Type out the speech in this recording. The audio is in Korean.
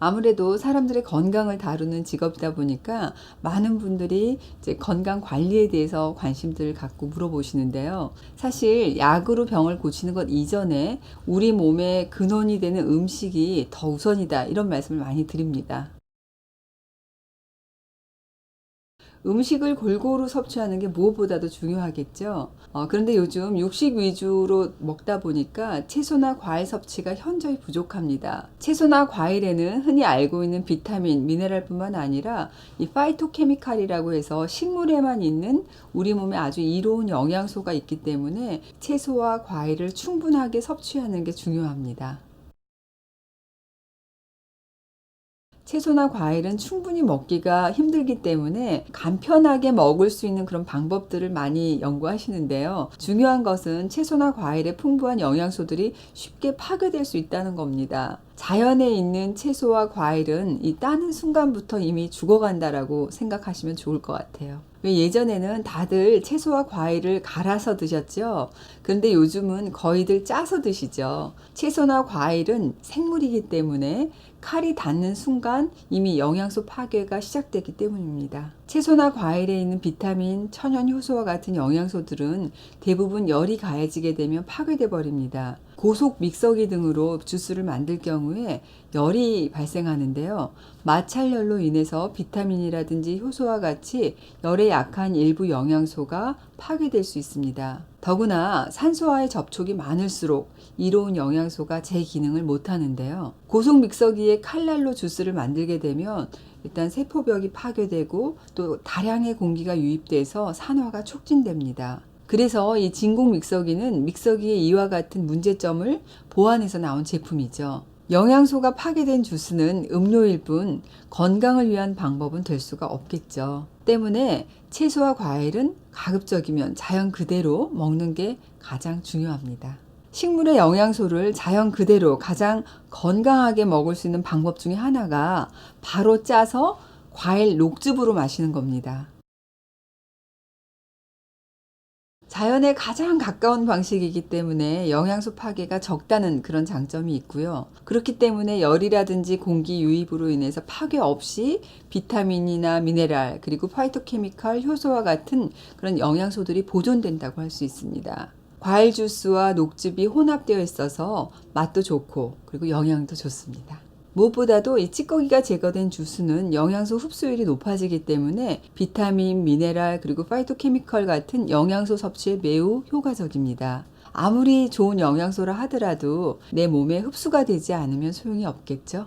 아무래도 사람들의 건강을 다루는 직업이다 보니까 많은 분들이 이제 건강 관리에 대해서 관심들을 갖고 물어보시는데요. 사실 약으로 병을 고치는 것 이전에 우리 몸의 근원이 되는 음식이 더 우선이다. 이런 말씀을 많이 드립니다. 음식을 골고루 섭취하는 게 무엇보다도 중요하겠죠. 어, 그런데 요즘 육식 위주로 먹다 보니까 채소나 과일 섭취가 현저히 부족합니다. 채소나 과일에는 흔히 알고 있는 비타민, 미네랄뿐만 아니라 이 파이토케미칼이라고 해서 식물에만 있는 우리 몸에 아주 이로운 영양소가 있기 때문에 채소와 과일을 충분하게 섭취하는 게 중요합니다. 채소나 과일은 충분히 먹기가 힘들기 때문에 간편하게 먹을 수 있는 그런 방법들을 많이 연구하시는데요. 중요한 것은 채소나 과일의 풍부한 영양소들이 쉽게 파괴될 수 있다는 겁니다. 자연에 있는 채소와 과일은 이 따는 순간부터 이미 죽어간다라고 생각하시면 좋을 것 같아요. 왜 예전에는 다들 채소와 과일을 갈아서 드셨죠? 그런데 요즘은 거의들 짜서 드시죠. 채소나 과일은 생물이기 때문에 칼이 닿는 순간 이미 영양소 파괴가 시작되기 때문입니다. 채소나 과일에 있는 비타민, 천연 효소와 같은 영양소들은 대부분 열이 가해지게 되면 파괴돼 버립니다. 고속 믹서기 등으로 주스를 만들 경우에 열이 발생하는데요. 마찰열로 인해서 비타민이라든지 효소와 같이 열에 약한 일부 영양소가 파괴될 수 있습니다. 더구나 산소와의 접촉이 많을수록 이로운 영양소가 제 기능을 못하는데요. 고속 믹서기에 칼날로 주스를 만들게 되면 일단 세포벽이 파괴되고 또 다량의 공기가 유입돼서 산화가 촉진됩니다. 그래서 이 진공 믹서기는 믹서기의 이와 같은 문제점을 보완해서 나온 제품이죠. 영양소가 파괴된 주스는 음료일 뿐 건강을 위한 방법은 될 수가 없겠죠. 때문에 채소와 과일은 가급적이면 자연 그대로 먹는 게 가장 중요합니다. 식물의 영양소를 자연 그대로 가장 건강하게 먹을 수 있는 방법 중에 하나가 바로 짜서 과일 녹즙으로 마시는 겁니다. 자연에 가장 가까운 방식이기 때문에 영양소 파괴가 적다는 그런 장점이 있고요. 그렇기 때문에 열이라든지 공기 유입으로 인해서 파괴 없이 비타민이나 미네랄 그리고 파이토케미칼 효소와 같은 그런 영양소들이 보존된다고 할 수 있습니다. 과일 주스와 녹즙이 혼합되어 있어서 맛도 좋고 그리고 영양도 좋습니다. 무엇보다도 이 찌꺼기가 제거된 주스는 영양소 흡수율이 높아지기 때문에 비타민, 미네랄 그리고 파이토케미컬 같은 영양소 섭취에 매우 효과적입니다. 아무리 좋은 영양소라 하더라도 내 몸에 흡수가 되지 않으면 소용이 없겠죠.